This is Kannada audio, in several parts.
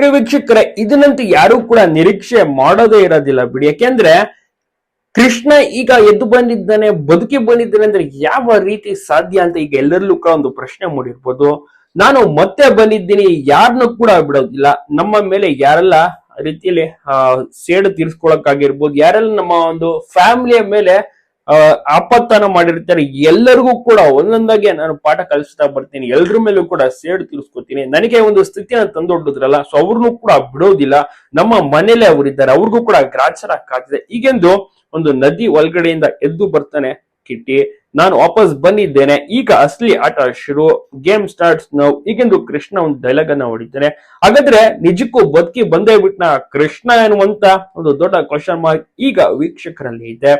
ಪ್ರಿಯ ವೀಕ್ಷಕರೇ ಇದನ್ನಂತೂ ಯಾರು ಕೂಡ ನಿರೀಕ್ಷೆ ಮಾಡೋದೇ ಇರೋದಿಲ್ಲ ಬಿಡಿ. ಯಾಕೆಂದ್ರೆ ಕೃಷ್ಣ ಈಗ ಎದ್ದು ಬಂದಿದ್ದಾನೆ, ಬದುಕಿ ಬಂದಿದ್ದಾನೆ ಅಂದ್ರೆ ಯಾವ ರೀತಿ ಸಾಧ್ಯ ಅಂತ ಈಗ ಎಲ್ಲರಲ್ಲೂ ಕೂಡ ಒಂದು ಪ್ರಶ್ನೆ ಮೂಡಿರ್ಬೋದು. ನಾನು ಮತ್ತೆ ಬಂದಿದ್ದೀನಿ ಯಾರನ್ನು ಕೂಡ ಬಿಡೋದಿಲ್ಲ. ನಮ್ಮ ಮೇಲೆ ಯಾರೆಲ್ಲ ರೀತಿಯಲ್ಲಿ ಸೇಡು ತೀರ್ಸ್ಕೊಳಕ್ಕಾಗಿರ್ಬೋದು, ಯಾರೆಲ್ಲ ನಮ್ಮ ಒಂದು ಫ್ಯಾಮಿಲಿಯ ಮೇಲೆ ಆಪತ್ತನ ಮಾಡಿರ್ತಾರೆ. ಎಲ್ಲರಿಗೂ ಕೂಡ ಒಂದೊಂದಾಗಿ ನಾನು ಪಾಠ ಕಲಿಸ್ತಾ ಬರ್ತೀನಿ. ಎಲ್ರ ಮೇಲೂ ಕೂಡ ಸೇಡು ತೀರ್ಸ್ಕೊತೀನಿ. ನನಗೆ ಒಂದು ಸ್ಥಿತಿಯನ್ನು ತಂದೊಡ್ಡಿದ್ರಲ್ಲ ಸೊ ಅವ್ರನ್ನೂ ಕೂಡ ಬಿಡೋದಿಲ್ಲ. ನಮ್ಮ ಮನೇಲೆ ಅವರಿದ್ದಾರೆ. ಅವ್ರಿಗೂ ಕೂಡ ಗ್ರಾಚರ ಕಾತಿದೆ ಈಗೆಂದು ಒಂದು ನದಿ ಒಳಗಡೆಯಿಂದ ಎದ್ದು ಬರ್ತಾನೆ ಕಿಟ್ಟಿ. ನಾನು ವಾಪಸ್ ಬಂದಿದ್ದೇನೆ. ಈಗ ಅಸಲಿ ಆಟ ಶುರು. ಗೇಮ್ ಸ್ಟಾರ್ಟ್ಸ್ ನಾವು ಈಗೆಂದು ಕೃಷ್ಣ ಒಂದು ಡೈಲಾಗ್ ಅನ್ನ ಹೊಡಿತಾನೆ. ಹಾಗಾದ್ರೆ ನಿಜಕ್ಕೂ ಬದುಕಿ ಬಂದೇ ಬಿಟ್ನ ಕೃಷ್ಣ ಎನ್ನುವಂತ ಒಂದು ದೊಡ್ಡ ಕ್ವಶನ್ ಮಾರ್ಕ್ ಈಗ ವೀಕ್ಷಕರಲ್ಲಿ ಇದೆ.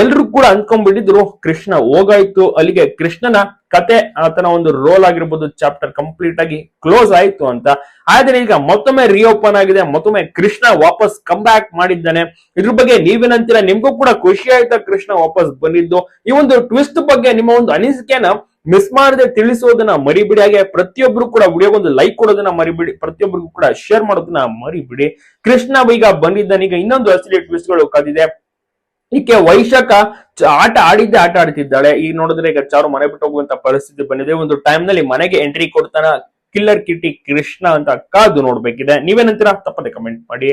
ಎಲ್ರು ಕೂಡ ಅನ್ಕೊಂಡ್ಬಿಟ್ಟಿದ್ರು ಕೃಷ್ಣ ಹೋಗಾಯ್ತು. ಅಲ್ಲಿಗೆ ಕೃಷ್ಣನ ಕತೆ ಆತನ ಒಂದು ರೋಲ್ ಆಗಿರ್ಬೋದು ಚಾಪ್ಟರ್ ಕಂಪ್ಲೀಟ್ ಆಗಿ ಕ್ಲೋಸ್ ಆಯ್ತು ಅಂತ. ಆದ್ರೆ ಈಗ ಮತ್ತೊಮ್ಮೆ ರಿಓಪನ್ ಆಗಿದೆ, ಮತ್ತೊಮ್ಮೆ ಕೃಷ್ಣ ವಾಪಸ್ ಕಮ್ ಬ್ಯಾಕ್ ಮಾಡಿದ್ದಾನೆ. ಇದ್ರ ಬಗ್ಗೆ ನೀವೇನಂತೀರಾ? ನಿಮ್ಗೂ ಕೂಡ ಖುಷಿ ಆಯ್ತಾ ಕೃಷ್ಣ ವಾಪಸ್ ಬಂದಿದ್ದು? ಈ ಒಂದು ಟ್ವಿಸ್ಟ್ ಬಗ್ಗೆ ನಿಮ್ಮ ಒಂದು ಅನಿಸಿಕೆನ ಮಿಸ್ ಮಾಡದೆ ತಿಳಿಸೋದನ್ನ ಮರಿಬಿಡಿ. ಹಾಗೆ ಪ್ರತಿಯೊಬ್ರು ಕೂಡ ವಿಡಿಯೋಗೊಂದು ಲೈಕ್ ಕೊಡೋದನ್ನ ಮರಿಬಿಡಿ. ಪ್ರತಿಯೊಬ್ಬರಿಗೂ ಕೂಡ ಶೇರ್ ಮಾಡೋದನ್ನ ಮರಿಬಿಡಿ. ಕೃಷ್ಣ ಈಗ ಬಂದಿದ್ದಾನೆ. ಈಗ ಇನ್ನೊಂದು ಅಸಲಿ ಟ್ವಿಸ್ಟ್ಗಳು ಕಾದಿದೆ ಈಕೆ ವೈಶಾಖ ಆಟ ಆಡಿದ್ದೆ ಆಟ ಆಡ್ತಿದ್ದಾಳೆ. ಈಗ ನೋಡಿದ್ರೆ ಈಗ ಚಾರು ಮನೆ ಬಿಟ್ಟು ಹೋಗುವಂತ ಪರಿಸ್ಥಿತಿ ಬಂದಿದೆ. ಒಂದು ಟೈಮ್ನಲ್ಲಿ ಮನೆಗೆ ಎಂಟ್ರಿ ಕೊಡ್ತಾನ ಕಿಲ್ಲರ್ ಕಿಟಿ ಕೃಷ್ಣ ಅಂತ ಕಾದು ನೋಡ್ಬೇಕಿದೆ. ನೀವೇನಂತೀರಾ ತಪ್ಪದೆ ಕಮೆಂಟ್ ಮಾಡಿ.